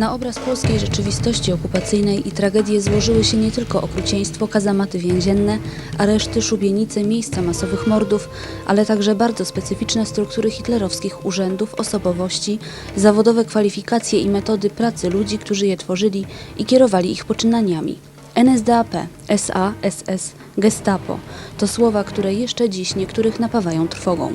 Na obraz polskiej rzeczywistości okupacyjnej i tragedii złożyły się nie tylko okrucieństwo, kazamaty więzienne, areszty, szubienice, miejsca masowych mordów, ale także bardzo specyficzne struktury hitlerowskich urzędów, osobowości, zawodowe kwalifikacje i metody pracy ludzi, którzy je tworzyli i kierowali ich poczynaniami. NSDAP, SA, SS, Gestapo to słowa, które jeszcze dziś niektórych napawają trwogą.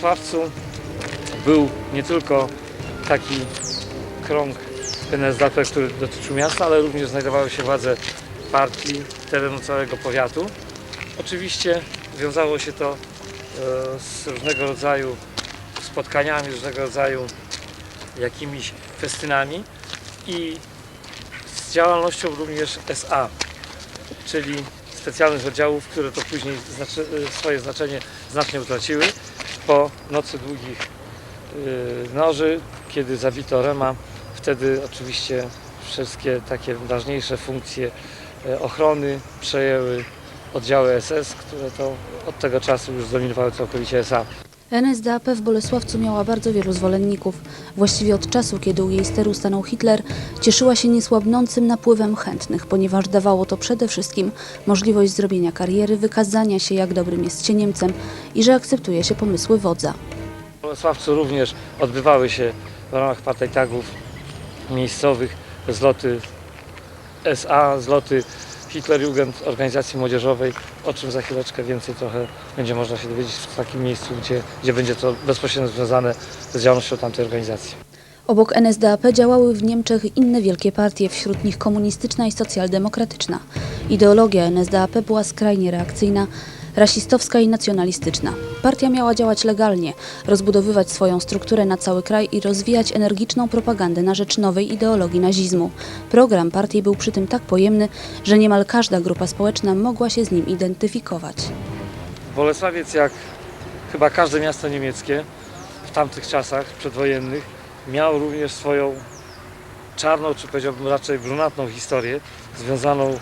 W Bolesławcu był nie tylko taki krąg NSDAP, który dotyczył miasta, ale również znajdowały się władze partii, terenu całego powiatu. Oczywiście wiązało się to e, z różnego rodzaju spotkaniami, różnego rodzaju jakimiś festynami i z działalnością również SA, czyli specjalnych oddziałów, które to później znaczy, e, swoje znaczenie znacznie utraciły. Po nocy długich yy, noży, kiedy zabito Rema, wtedy oczywiście wszystkie takie ważniejsze funkcje e, ochrony przejęły oddziały SS, które to od tego czasu już zdominowały całkowicie SA. NSDAP w Bolesławcu miała bardzo wielu zwolenników. Właściwie od czasu, kiedy u jej steru stanął Hitler, cieszyła się niesłabnącym napływem chętnych, ponieważ dawało to przede wszystkim możliwość zrobienia kariery, wykazania się, jak dobrym jest się Niemcem i że akceptuje się pomysły wodza. W Bolesławcu również odbywały się w ramach partajtagów miejscowych zloty SA, zloty Hitlerjugend, organizacji młodzieżowej, o czym za chwileczkę więcej trochę będzie można się dowiedzieć w takim miejscu, gdzie, gdzie będzie to bezpośrednio związane z działalnością tamtej organizacji. Obok NSDAP działały w Niemczech inne wielkie partie, wśród nich komunistyczna i socjaldemokratyczna. Ideologia NSDAP była skrajnie reakcyjna, rasistowska i nacjonalistyczna. Partia miała działać legalnie, rozbudowywać swoją strukturę na cały kraj i rozwijać energiczną propagandę na rzecz nowej ideologii nazizmu. Program partii był przy tym tak pojemny, że niemal każda grupa społeczna mogła się z nim identyfikować. Bolesławiec, jak chyba każde miasto niemieckie w tamtych czasach przedwojennych, miał również swoją czarną, czy powiedziałbym raczej brunatną historię związaną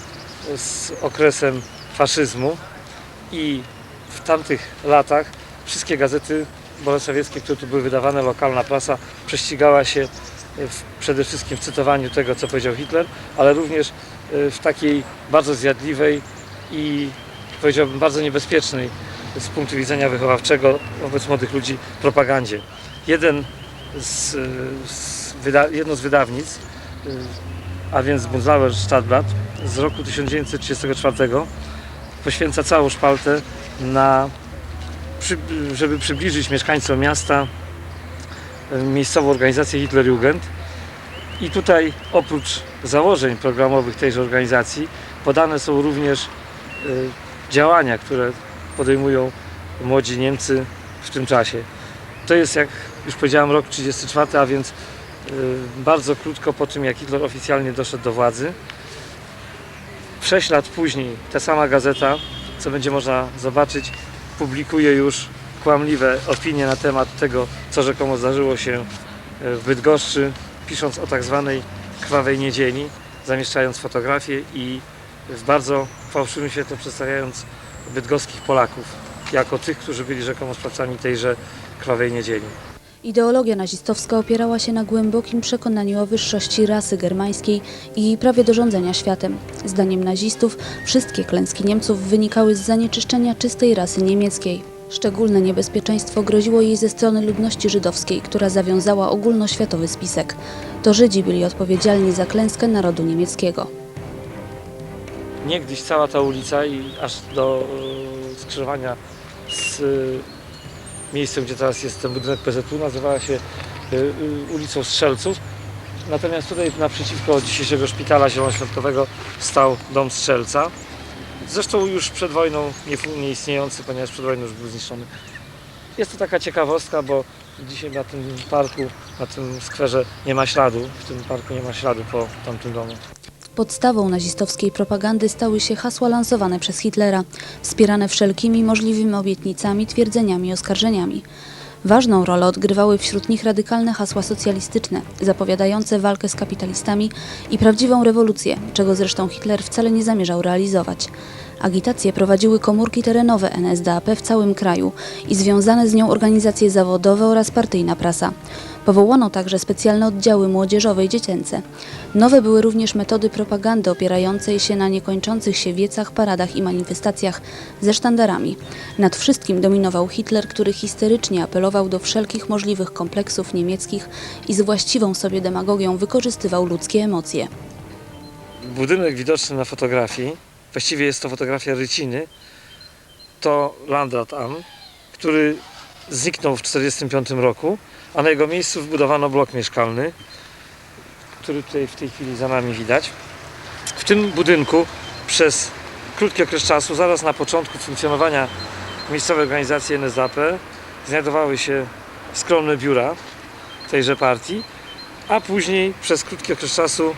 z okresem faszyzmu i w tamtych latach wszystkie gazety bolesławieckie, które tu były wydawane, lokalna prasa, prześcigała się w, przede wszystkim w cytowaniu tego, co powiedział Hitler, ale również e, w takiej bardzo zjadliwej i powiedziałbym bardzo niebezpiecznej z punktu widzenia wychowawczego wobec młodych ludzi propagandzie. Jeden z, z wyda, jedno z wydawnic, a więc Bunzlauer Stadtblatt z roku 1934 poświęca całą szpaltę na, żeby przybliżyć mieszkańcom miasta y, miejscową organizację Hitlerjugend i tutaj oprócz założeń programowych tejże organizacji podane są również y, działania, które podejmują młodzi Niemcy w tym czasie. To jest, jak już powiedziałem, rok 34, a więc y, bardzo krótko po tym, jak Hitler oficjalnie doszedł do władzy. Sześć lat później ta sama gazeta, co będzie można zobaczyć, publikuje już kłamliwe opinie na temat tego, co rzekomo zdarzyło się y, w Bydgoszczy, pisząc o tak zwanej krwawej niedzieli, zamieszczając fotografie i w bardzo fałszywym świetle przedstawiając bydgoskich Polaków jako tych, którzy byli rzekomo sprawcami tejże krwawej niedzieli. Ideologia nazistowska opierała się na głębokim przekonaniu o wyższości rasy germańskiej i prawie do rządzenia światem. Zdaniem nazistów wszystkie klęski Niemców wynikały z zanieczyszczenia czystej rasy niemieckiej. Szczególne niebezpieczeństwo groziło jej ze strony ludności żydowskiej, która zawiązała ogólnoświatowy spisek. To Żydzi byli odpowiedzialni za klęskę narodu niemieckiego. Niegdyś cała ta ulica i aż do e, skrzyżowania z e, miejscem, gdzie teraz jest ten budynek PZU, nazywała się e, e, ulicą Strzelców. Natomiast tutaj naprzeciwko dzisiejszego szpitala zielonoświątkowego stał dom Strzelca. Zresztą już przed wojną nie, fu- nie istniejący, ponieważ przed wojną już był zniszczony. Jest to taka ciekawostka, bo dzisiaj na tym parku, na tym skwerze nie ma śladu. W tym parku nie ma śladu po tamtym domu. Podstawą nazistowskiej propagandy stały się hasła lansowane przez Hitlera, wspierane wszelkimi możliwymi obietnicami, twierdzeniami i oskarżeniami. Ważną rolę odgrywały wśród nich radykalne hasła socjalistyczne, zapowiadające walkę z kapitalistami i prawdziwą rewolucję, czego zresztą Hitler wcale nie zamierzał realizować. Agitację prowadziły komórki terenowe NSDAP w całym kraju i związane z nią organizacje zawodowe oraz partyjna prasa. Powołano także specjalne oddziały młodzieżowe i dziecięce. Nowe były również metody propagandy opierającej się na niekończących się wiecach, paradach i manifestacjach ze sztandarami. Nad wszystkim dominował Hitler, który histerycznie apelował do wszelkich możliwych kompleksów niemieckich i z właściwą sobie demagogią wykorzystywał ludzkie emocje. Budynek widoczny na fotografii, właściwie jest to fotografia Ryciny, to Landrat-Am, który zniknął w 1945 roku, a na jego miejscu wbudowano blok mieszkalny, który tutaj w tej chwili za nami widać. W tym budynku przez krótki okres czasu, zaraz na początku funkcjonowania miejscowej organizacji NSDAP, znajdowały się skromne biura tejże partii, a później przez krótki okres czasu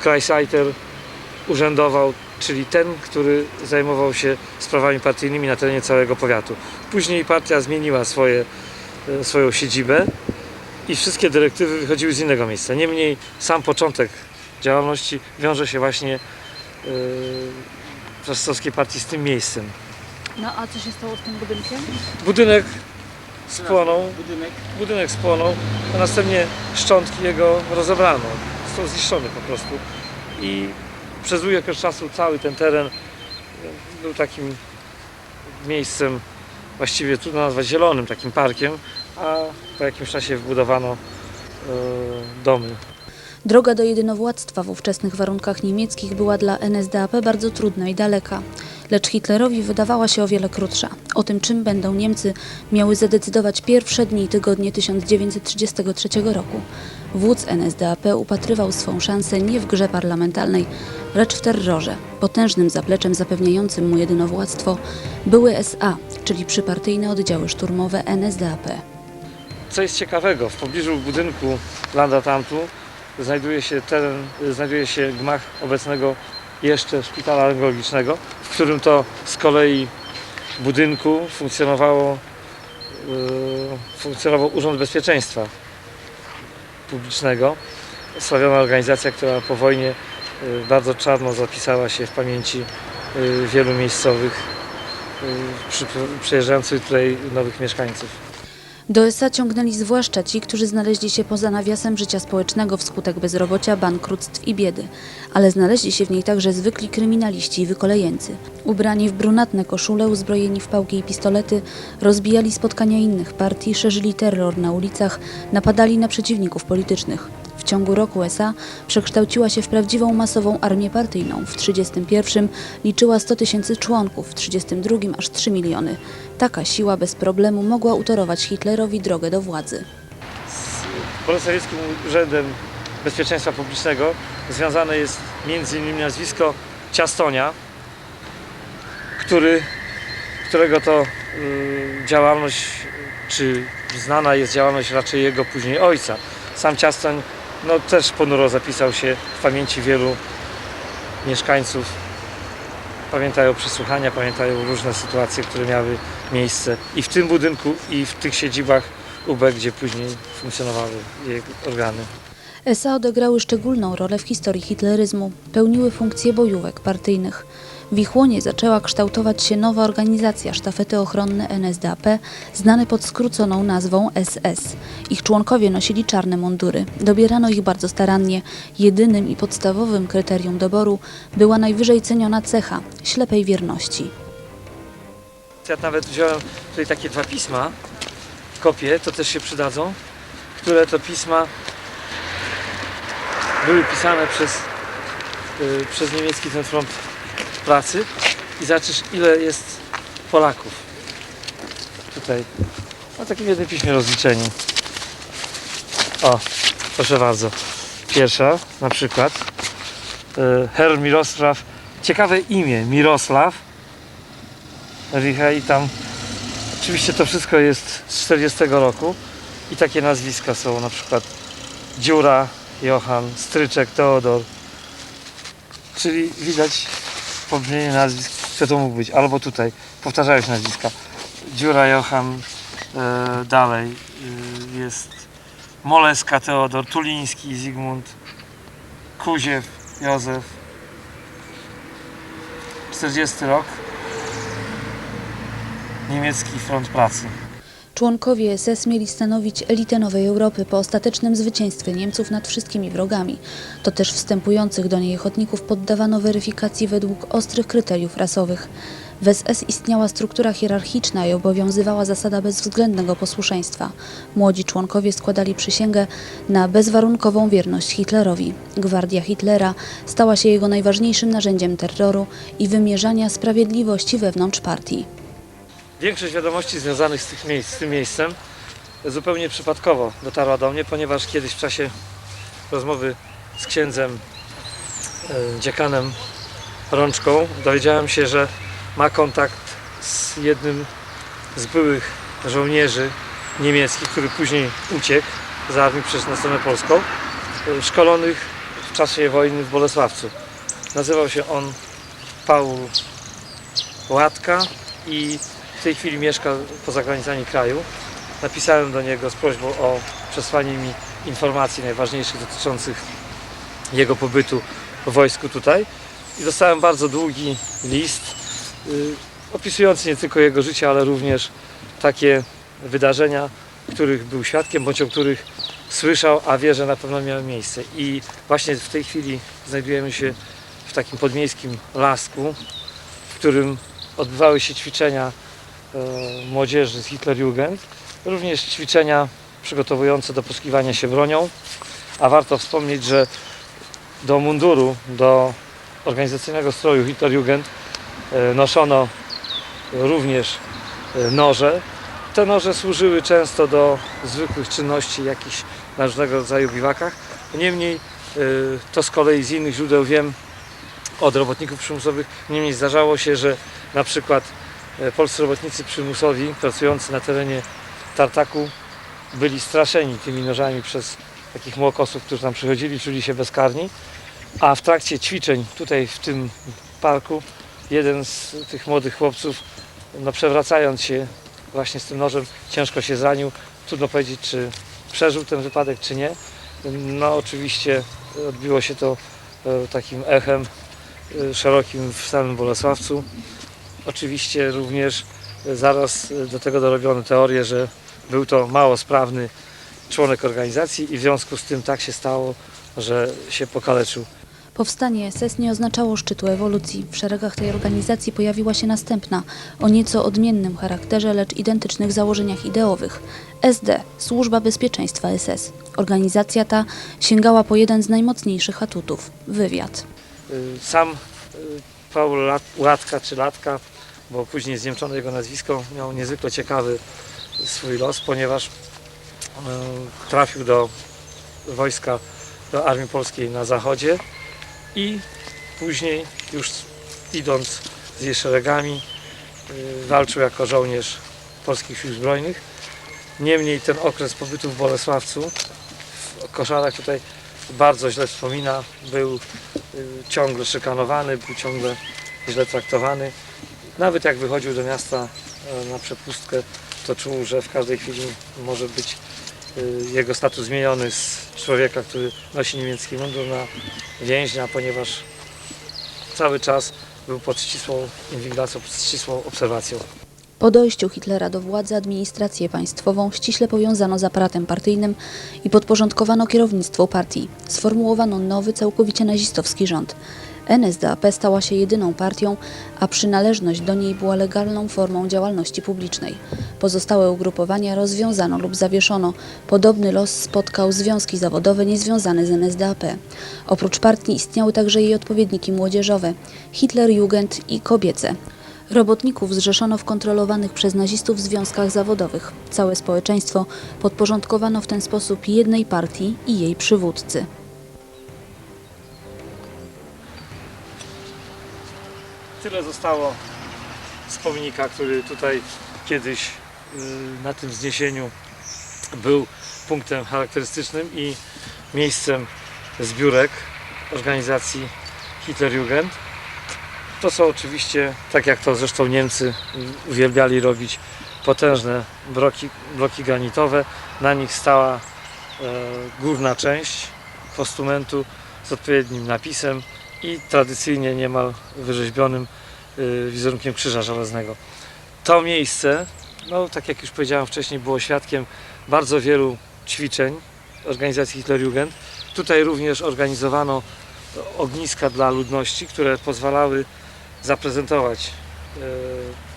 Kreisleiter urzędował, czyli ten, który zajmował się sprawami partyjnymi na terenie całego powiatu. Później partia zmieniła swoje, e, swoją siedzibę i wszystkie dyrektywy wychodziły z innego miejsca. Niemniej sam początek działalności wiąże się właśnie yy, Wrocławskiej partii z tym miejscem. No a co się stało z tym budynkiem? Budynek spłonął, budynek. budynek spłonął, a następnie szczątki jego rozebrano. Został zniszczony po prostu. I przez okres czasu cały ten teren e, był takim miejscem, właściwie trudno nazwać zielonym, takim parkiem, a po jakimś czasie wbudowano e, domy. Droga do jedynowładztwa w ówczesnych warunkach niemieckich była dla NSDAP bardzo trudna i daleka, lecz Hitlerowi wydawała się o wiele krótsza. O tym, czym będą Niemcy, miały zadecydować pierwsze dni i tygodnie 1933 roku. Wódz NSDAP upatrywał swą szansę nie w grze parlamentarnej, lecz w terrorze. Potężnym zapleczem zapewniającym mu jedynowładztwo były SA, czyli przypartyjne oddziały szturmowe NSDAP. Co jest ciekawego, w pobliżu budynku Landatamtu znajduje się teren, znajduje się gmach obecnego jeszcze szpitala radiologicznego, w którym to z kolei budynku funkcjonowało, yy, funkcjonował Urząd Bezpieczeństwa Publicznego. Sławiona organizacja, która po wojnie yy, bardzo czarno zapisała się w pamięci yy, wielu miejscowych przy, przyjeżdżających tutaj nowych mieszkańców. Do SA ciągnęli zwłaszcza ci, którzy znaleźli się poza nawiasem życia społecznego wskutek bezrobocia, bankructw i biedy, ale znaleźli się w niej także zwykli kryminaliści i wykolejeńcy. Ubrani w brunatne koszule, uzbrojeni w pałki i pistolety, rozbijali spotkania innych partii, szerzyli terror na ulicach, napadali na przeciwników politycznych. W ciągu roku SA przekształciła się w prawdziwą masową armię partyjną. W 1931 liczyła 100 tysięcy członków, w 1932 aż 3 miliony. Taka siła bez problemu mogła utorować Hitlerowi drogę do władzy. z Polsowieckim Urzędem Bezpieczeństwa Publicznego związane jest innymi nazwisko Ciastonia, który, którego to y, działalność, czy znana jest działalność raczej jego później ojca. Sam Ciastoń no, też ponuro zapisał się w pamięci wielu mieszkańców. Pamiętają przesłuchania, pamiętają różne sytuacje, które miały miejsce i w tym budynku, i w tych siedzibach UB, gdzie później funkcjonowały jej organy. SA odegrały szczególną rolę w historii hitleryzmu, pełniły funkcje bojówek partyjnych. W ich łonie zaczęła kształtować się nowa organizacja sztafety ochronne NSDAP, znane pod skróconą nazwą SS. Ich członkowie nosili czarne mundury. Dobierano ich bardzo starannie. Jedynym i podstawowym kryterium doboru była najwyżej ceniona cecha ślepej wierności. Ja nawet wziąłem tutaj takie dwa pisma, kopie, to też się przydadzą, które to pisma były pisane przez, y, przez niemiecki ten front pracy i zobaczysz ile jest Polaków tutaj. Na takim jednym piśmie rozliczeniu. O, proszę bardzo. Pierwsza na przykład. y, Herr Mirosław. Ciekawe imię, Mirosław. I tam oczywiście to wszystko jest z 40 roku i takie nazwiska są na przykład Dziura, Johan, Stryczek, Teodor. Czyli widać pobrzmienie nazwisk, kto to mógł być. Albo tutaj powtarzają się nazwiska. Dziura, Johan, E, dalej y, jest Moleska Teodor, Tuliński Zygmunt, Kuziew Józef. 40 rok. Niemiecki front pracy. Członkowie SS mieli stanowić elitę Nowej Europy po ostatecznym zwycięstwie Niemców nad wszystkimi wrogami. To też wstępujących do niej ochotników poddawano weryfikacji według ostrych kryteriów rasowych. W SS istniała struktura hierarchiczna i obowiązywała zasada bezwzględnego posłuszeństwa. Młodzi członkowie składali przysięgę na bezwarunkową wierność Hitlerowi. Gwardia Hitlera stała się jego najważniejszym narzędziem terroru i wymierzania sprawiedliwości wewnątrz partii. Większość wiadomości związanych z, miejsc, z tym miejscem zupełnie przypadkowo dotarła do mnie, ponieważ kiedyś w czasie rozmowy z księdzem e, dziekanem Rączką dowiedziałem się, że ma kontakt z jednym z byłych żołnierzy niemieckich, który później uciekł z armii przez stronę polską, e, szkolonych w czasie wojny w Bolesławcu. Nazywał się on Paul Łatka i w tej chwili mieszka poza granicami kraju. Napisałem do niego z prośbą o przesłanie mi informacji najważniejszych dotyczących jego pobytu w wojsku tutaj. I dostałem bardzo długi list y, opisujący nie tylko jego życie, ale również takie wydarzenia, których był świadkiem, bądź o których słyszał, a wie, że na pewno miały miejsce. I właśnie w tej chwili znajdujemy się w takim podmiejskim lasku, w którym odbywały się ćwiczenia młodzieży z Hitlerjugend, również ćwiczenia przygotowujące do posługiwania się bronią, a warto wspomnieć, że do munduru, do organizacyjnego stroju Hitlerjugend e, noszono również e, noże. Te noże służyły często do zwykłych czynności jakichś na różnego rodzaju biwakach. Niemniej e, to z kolei z innych źródeł wiem od robotników przymusowych, niemniej zdarzało się, że na przykład e, polscy robotnicy przymusowi pracujący na terenie Tartaku byli straszeni tymi nożami przez takich młokosów, którzy tam przychodzili, czuli się bezkarni, a w trakcie ćwiczeń tutaj w tym parku jeden z tych młodych chłopców, no przewracając się właśnie z tym nożem, ciężko się zranił. Trudno powiedzieć, czy przeżył ten wypadek, czy nie. No oczywiście odbiło się to e, takim echem e, szerokim w samym Bolesławcu. Oczywiście również e, zaraz e, do tego dorobiono teorię, że był to mało sprawny członek organizacji i w związku z tym tak się stało, że się pokaleczył. Powstanie SS nie oznaczało szczytu ewolucji. W szeregach tej organizacji pojawiła się następna, o nieco odmiennym charakterze, lecz identycznych założeniach ideowych. SD Służba Bezpieczeństwa SS. Organizacja ta sięgała po jeden z najmocniejszych atutów wywiad. Sam y, Paul Lat- Łatka czy Latka, bo później zniemczono jego nazwisko, miał niezwykle ciekawy swój los, ponieważ y, trafił do wojska, do Armii Polskiej na zachodzie i później już idąc z jej szeregami y, walczył jako żołnierz polskich sił zbrojnych. Niemniej ten okres pobytu w Bolesławcu, w koszarach tutaj bardzo źle wspomina, był y, ciągle szykanowany, był ciągle źle traktowany. Nawet jak wychodził do miasta e, na przepustkę, to czuł, że w każdej chwili może być y, jego status zmieniony z człowieka, który nosi niemiecki mundur na więźnia, ponieważ cały czas był pod ścisłą inwigilacją, pod ścisłą obserwacją. Po dojściu Hitlera do władzy administrację państwową ściśle powiązano z aparatem partyjnym i podporządkowano kierownictwu partii. Sformułowano nowy, całkowicie nazistowski rząd. NSDAP stała się jedyną partią, a przynależność do niej była legalną formą działalności publicznej. Pozostałe ugrupowania rozwiązano lub zawieszono. Podobny los spotkał związki zawodowe niezwiązane z NSDAP. Oprócz partii istniały także jej odpowiedniki młodzieżowe Hitlerjugend i kobiece. Robotników zrzeszono w kontrolowanych przez nazistów związkach zawodowych. Całe społeczeństwo podporządkowano w ten sposób jednej partii i jej przywódcy. Tyle zostało z pomnika, który tutaj kiedyś y, na tym wzniesieniu był punktem charakterystycznym i miejscem zbiórek organizacji Hitlerjugend. To są oczywiście, tak jak to zresztą Niemcy uwielbiali robić, potężne bloki, bloki granitowe. Na nich stała e, górna część postumentu z odpowiednim napisem i tradycyjnie niemal wyrzeźbionym e, wizerunkiem Krzyża Żelaznego. To miejsce, no tak jak już powiedziałem wcześniej, było świadkiem bardzo wielu ćwiczeń organizacji Hitlerjugend. Tutaj również organizowano ogniska dla ludności, które pozwalały zaprezentować e,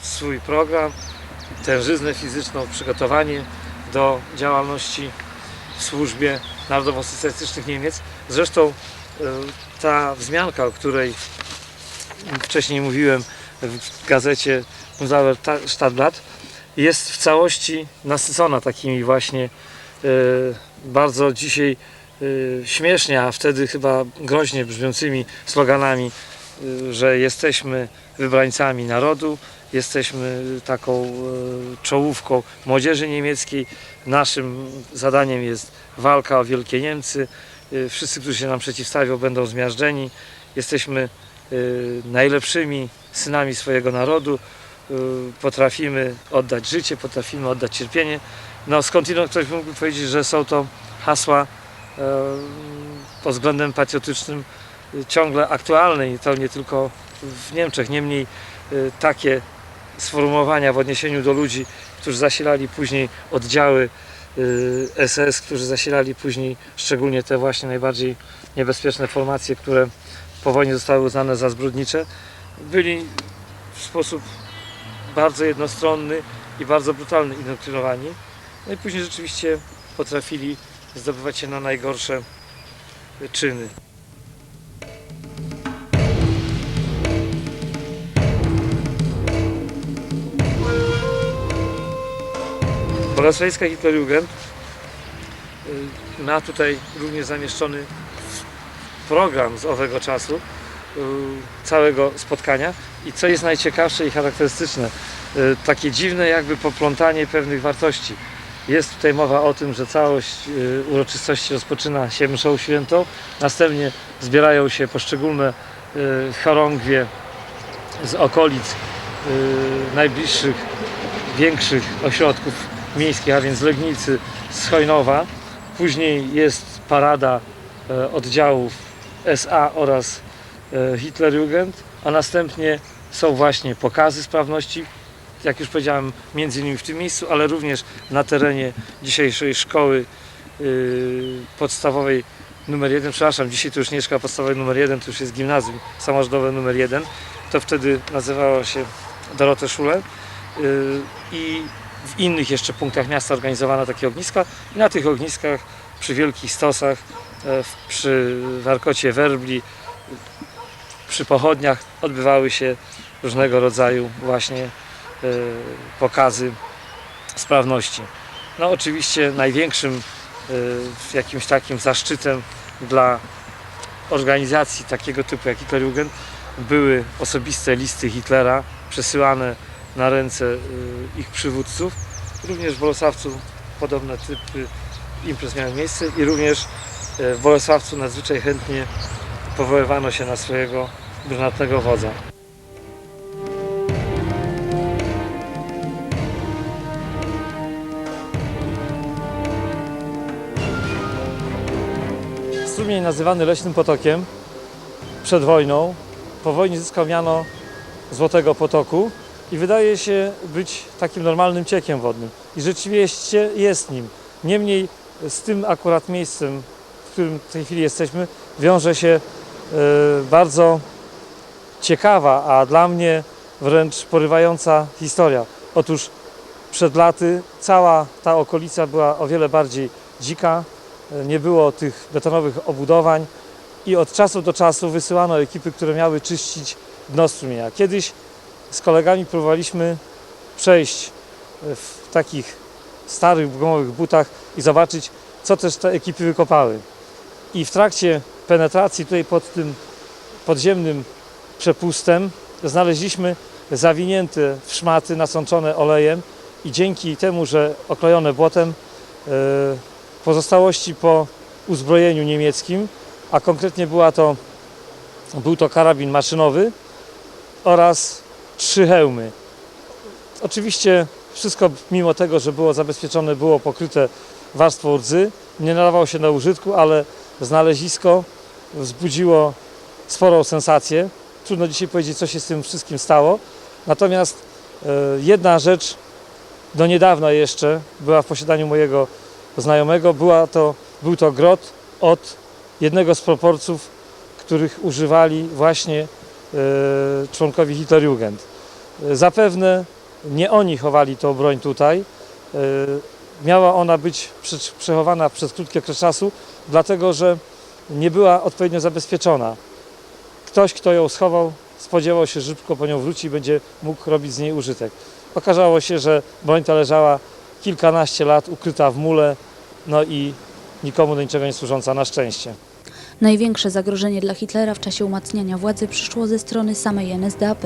swój program, tężyznę fizyczną, przygotowanie do działalności w służbie narodowo-socjalistycznych Niemiec. Zresztą ta wzmianka, o której wcześniej mówiłem w gazecie Unser Stadtblatt, jest w całości nasycona takimi właśnie e, bardzo dzisiaj e, śmiesznie, a wtedy chyba groźnie brzmiącymi sloganami, e, że jesteśmy wybrańcami narodu, jesteśmy taką e, czołówką młodzieży niemieckiej. Naszym zadaniem jest walka o Wielkie Niemcy. E, Wszyscy, którzy się nam przeciwstawią, będą zmiażdżeni. Jesteśmy e, najlepszymi synami swojego narodu. E, Potrafimy oddać życie, potrafimy oddać cierpienie. No skądinąd ktoś mógłby powiedzieć, że są to hasła pod względem patriotycznym ciągle aktualne i to nie tylko w Niemczech. Niemniej takie sformułowania w odniesieniu do ludzi, którzy zasilali później oddziały SS, którzy zasilali później szczególnie te właśnie najbardziej niebezpieczne formacje, które po wojnie zostały uznane za zbrodnicze, byli w sposób bardzo jednostronny i bardzo brutalny indoktrynowani. No i później rzeczywiście potrafili zdobywać się na najgorsze czyny. Bolesławicka Hitlerjugend y, ma tutaj również zamieszczony program z owego czasu, y, całego spotkania i co jest najciekawsze i charakterystyczne, y, takie dziwne jakby poplątanie pewnych wartości. Jest tutaj mowa o tym, że całość uroczystości rozpoczyna się mszą świętą, następnie zbierają się poszczególne chorągwie z okolic najbliższych, większych ośrodków miejskich, a więc Legnicy, z Chojnowa. Później jest parada e, oddziałów SA oraz e, Hitlerjugend, a następnie są właśnie pokazy sprawności, jak już powiedziałem, między innymi w tym miejscu, ale również na terenie dzisiejszej szkoły y, podstawowej numer 1, przepraszam, dzisiaj to już nie szkoła podstawowa numer 1, to już jest gimnazjum samorządowe numer 1, to wtedy nazywało się Dorotę Szule. I w innych jeszcze punktach miasta organizowano takie ogniska i na tych ogniskach przy wielkich stosach, e, przy warkocie werbli, przy pochodniach odbywały się różnego rodzaju właśnie e, pokazy sprawności. No oczywiście największym e, jakimś takim zaszczytem dla organizacji takiego typu jak Hitlerjugend były osobiste listy Hitlera przesyłane na ręce y, ich przywódców. Również w Bolesławcu podobne typy imprez miały miejsce i również y, w Bolesławcu nadzwyczaj chętnie powoływano się na swojego brunatnego wodza. Strumień nazywany Leśnym Potokiem przed wojną, po wojnie zyskał miano Złotego Potoku i wydaje się być takim normalnym ciekiem wodnym. I rzeczywiście jest nim. Niemniej z tym akurat miejscem, w którym w tej chwili jesteśmy, wiąże się e, bardzo ciekawa, a dla mnie wręcz porywająca historia. Otóż przed laty cała ta okolica była o wiele bardziej dzika, e, nie było tych betonowych obudowań i od czasu do czasu wysyłano ekipy, które miały czyścić dno strumienia. Kiedyś z kolegami próbowaliśmy przejść e, w takich starych gumowych butach i zobaczyć, co też te ekipy wykopały. I w trakcie penetracji tutaj pod tym podziemnym przepustem znaleźliśmy zawinięte w szmaty nasączone olejem i dzięki temu, że oklejone błotem, e, pozostałości po uzbrojeniu niemieckim, a konkretnie była to, był to karabin maszynowy oraz trzy hełmy. Oczywiście wszystko mimo tego, że było zabezpieczone, było pokryte warstwą rdzy, nie nadawało się do użytku, ale znalezisko wzbudziło sporą sensację. Trudno dzisiaj powiedzieć, co się z tym wszystkim stało. Natomiast e, jedna rzecz do niedawna jeszcze była w posiadaniu mojego znajomego. Była to, był to grot od jednego z proporców, których używali właśnie członkowie Hitlerjugend. E, Zapewne nie oni chowali tą broń tutaj. E, Miała ona być prze- przechowana przez krótki okres czasu, dlatego że nie była odpowiednio zabezpieczona. Ktoś, kto ją schował, spodziewał się, że szybko po nią wróci i będzie mógł robić z niej użytek. Okazało się, że broń ta leżała kilkanaście lat ukryta w mule, no i nikomu do niczego nie służąca, na szczęście. Największe zagrożenie dla Hitlera w czasie umacniania władzy przyszło ze strony samej NSDAP.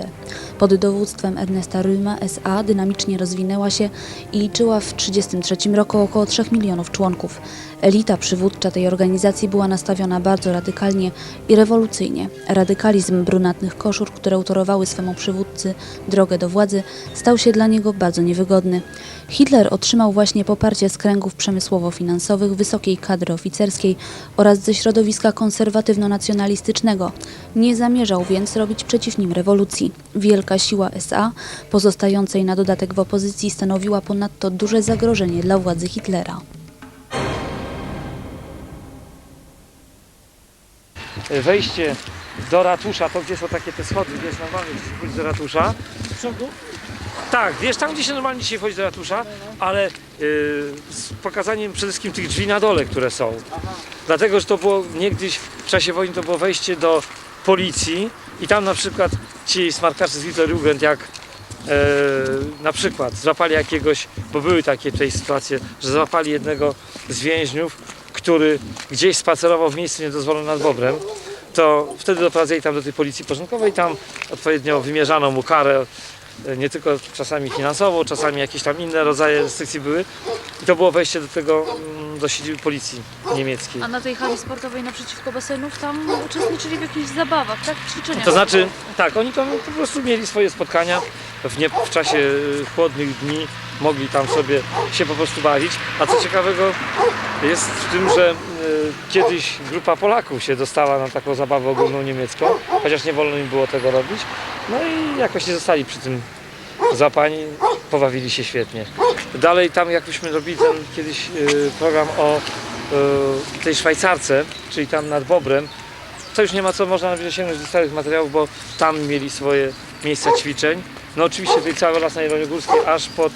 Pod dowództwem Ernesta Röhma SA dynamicznie rozwinęła się i liczyła w 1933 roku około 3 milionów członków. Elita przywódcza tej organizacji była nastawiona bardzo radykalnie i rewolucyjnie. Radykalizm brunatnych koszur, które utorowały swemu przywódcy drogę do władzy, stał się dla niego bardzo niewygodny. Hitler otrzymał właśnie poparcie z kręgów przemysłowo-finansowych, wysokiej kadry oficerskiej oraz ze środowiska konserwatywno-nacjonalistycznego. Nie zamierzał więc robić przeciw nim rewolucji. Wielka siła SA, pozostającej na dodatek w opozycji, stanowiła ponadto duże zagrożenie dla władzy Hitlera. Wejście do ratusza, to gdzie są takie te schody, wiesz, normalnie wchodzić do ratusza. Tak, wiesz, tam gdzie się normalnie dzisiaj wchodzi do ratusza, ale yy, z pokazaniem przede wszystkim tych drzwi na dole, które są. Dlatego, że to było niegdyś w czasie wojny to było wejście do policji i tam na przykład ci smarkacze z Hitlerjugend jak e, na przykład złapali jakiegoś, bo były takie tutaj sytuacje, że złapali jednego z więźniów, który gdzieś spacerował w miejscu niedozwolonym nad Bobrem, to wtedy doprowadzili tam do tej policji porządkowej, tam odpowiednio wymierzano mu karę, nie tylko czasami finansową, czasami jakieś tam inne rodzaje restrykcji były. I to było wejście do tego, mm, do siedziby policji niemieckiej. A na tej hali sportowej naprzeciwko basenów tam uczestniczyli w jakichś zabawach, tak? Ćwiczeniach. To znaczy, tak, oni tam po prostu mieli swoje spotkania w, nie, w czasie y, chłodnych dni, mogli tam sobie się po prostu bawić. A co ciekawego jest w tym, że y, kiedyś grupa Polaków się dostała na taką zabawę ogólną niemiecką, chociaż nie wolno im było tego robić. No i jakoś nie zostali przy tym zapani, pobawili się świetnie. Dalej tam jakbyśmy robili ten kiedyś y, program o y, tej Szwajcarce, czyli tam nad Bobrem, to już nie ma co, można nawet sięgnąć do starych materiałów, bo tam mieli swoje miejsca ćwiczeń. No oczywiście tutaj cały las na Jelonie Górskiej, aż pod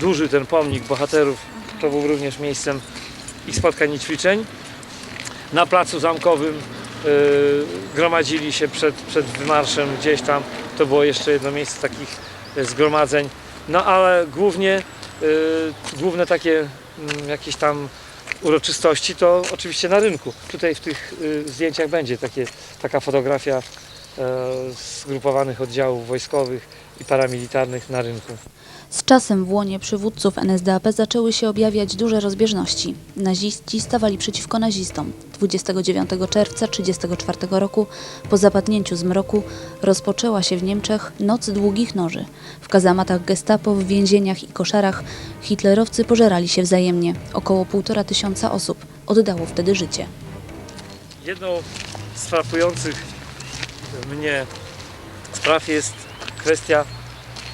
duży ten pomnik bohaterów, to był również miejscem ich spotkań i ćwiczeń. Na placu zamkowym y, gromadzili się przed, przed wymarszem gdzieś tam, to było jeszcze jedno miejsce takich y, zgromadzeń. No ale głównie, y, główne takie mm, jakieś tam uroczystości to oczywiście na rynku. Tutaj w tych y, zdjęciach będzie takie, taka fotografia e, zgrupowanych oddziałów wojskowych i paramilitarnych na rynku. Z czasem w łonie przywódców NSDAP zaczęły się objawiać duże rozbieżności. Naziści stawali przeciwko nazistom. 29 czerwca 1934 roku, po zapadnięciu zmroku, rozpoczęła się w Niemczech Noc Długich Noży. W kazamatach gestapo, w więzieniach i koszarach hitlerowcy pożerali się wzajemnie. Około półtora tysiąca osób oddało wtedy życie. Jedną z frapujących mnie spraw jest kwestia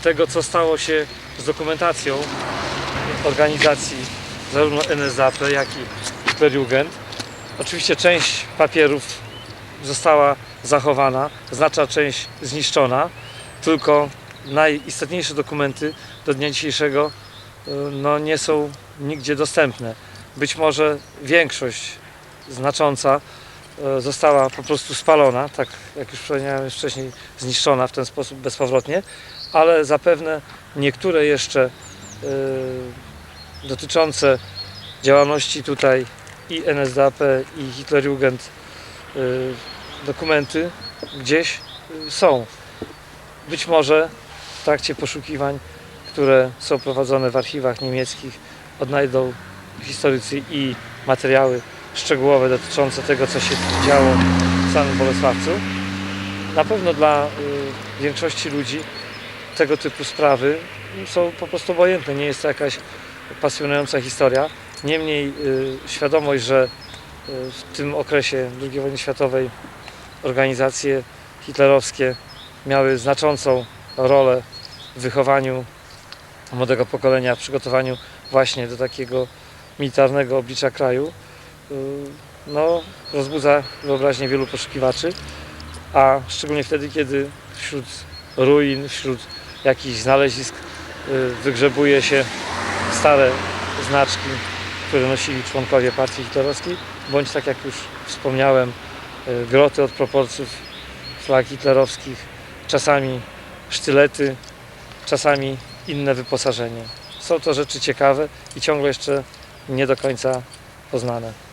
tego, co stało się z dokumentacją organizacji zarówno NSDAP, jak i Hitlerjugend. Oczywiście część papierów została zachowana, znaczna część zniszczona, tylko najistotniejsze dokumenty do dnia dzisiejszego y, no, nie są nigdzie dostępne. Być może większość znacząca e, została po prostu spalona, tak jak już wspomniałem wcześniej, zniszczona w ten sposób bezpowrotnie, ale zapewne niektóre jeszcze e, dotyczące działalności tutaj i NSDAP i Hitlerjugend e, dokumenty gdzieś e, są. Być może w trakcie poszukiwań, które są prowadzone w archiwach niemieckich, odnajdą historycy i materiały szczegółowe dotyczące tego, co się działo w samym Bolesławcu. Na pewno dla y, większości ludzi tego typu sprawy są po prostu obojętne. Nie jest to jakaś pasjonująca historia. Niemniej y, świadomość, że y, w tym okresie II wojny światowej organizacje hitlerowskie miały znaczącą rolę w wychowaniu młodego pokolenia, w przygotowaniu właśnie do takiego militarnego oblicza kraju, no, rozbudza wyobraźnię wielu poszukiwaczy, a szczególnie wtedy, kiedy wśród ruin, wśród jakichś znalezisk y, wygrzebuje się stare znaczki, które nosili członkowie partii hitlerowskiej, bądź tak jak już wspomniałem, y, groty od proporcjów flag hitlerowskich, czasami sztylety, czasami inne wyposażenie. Są to rzeczy ciekawe i ciągle jeszcze nie do końca poznane.